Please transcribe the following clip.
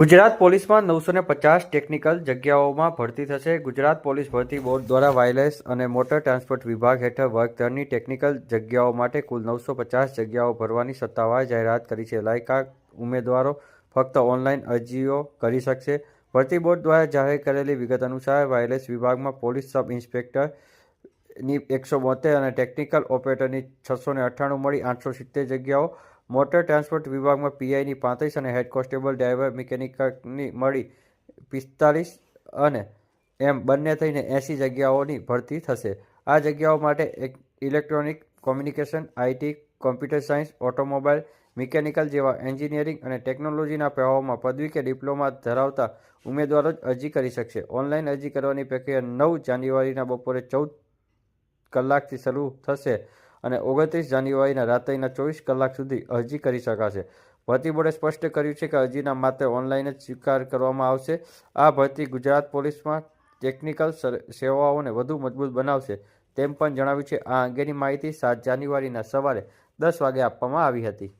ગુજરાત પોલીસમાં નવસો ને પચાસ ટેકનિકલ જગ્યાઓમાં ભરતી થશે. ગુજરાત પોલીસ ભરતી બોર્ડ દ્વારા વાયરલેસ અને મોટર ટ્રાન્સપોર્ટ વિભાગ હેઠળ વર્ગ ટેકનિકલ જગ્યાઓ માટે કુલ નવસો પચાસ જગ્યાઓ ભરવાની સત્તાવાર જાહેરાત કરી છે. લાયકાત ઉમેદવારો ફક્ત ઓનલાઈન અરજીઓ કરી શકશે. ભરતી બોર્ડ દ્વારા જાહેર કરેલી વિગત અનુસાર વાયરલેસ વિભાગમાં પોલીસ સબ ઇન્સ્પેક્ટરની એકસો બોતેર અને ટેકનિકલ ઓપરેટરની છસો ને અઠ્ઠાણું મળી આઠસો સિત્તેર જગ્યાઓ મોટર ટ્રાન્સપોર્ટ વિભાગમાં પીઆઈની પાંત્રીસ અને હેડ કોન્સ્ટેબલ ડ્રાઈવર મિકેનિકની મળી પિસ્તાલીસ અને એમ બંને થઈને એંસી જગ્યાઓની ભરતી થશે. આ જગ્યાઓ માટે એક electronic communication IT computer science, automobile, mechanical જેવા એન્જિનિયરિંગ અને ટેકનોલોજીના પ્રવાહોમાં પદવી કે ડિપ્લોમા ધરાવતા ઉમેદવારો જ અરજી કરી શકશે. ઓનલાઈન અરજી કરવાની પ્રક્રિયા નવ જાન્યુઆરીના બપોરે ચૌદ કલાકથી શરૂ થશે. અને ઓગણત્રીસ જાન્યુઆરીના રાત્રિના ચોવીસ કલાક સુધી અરજી કરી શકાશે. ભરતી બોર્ડે સ્પષ્ટ કર્યું છે કે અરજીના માત્ર ઓનલાઈન જ સ્વીકાર કરવામાં આવશે. આ ભરતી ગુજરાત પોલીસમાં ટેકનિકલ સેવાઓને વધુ મજબૂત બનાવશે તેમ પણ જણાવ્યું છે. આ અંગેની માહિતી સાત જાન્યુઆરીના સવારે દસ વાગે આપવામાં આવી હતી.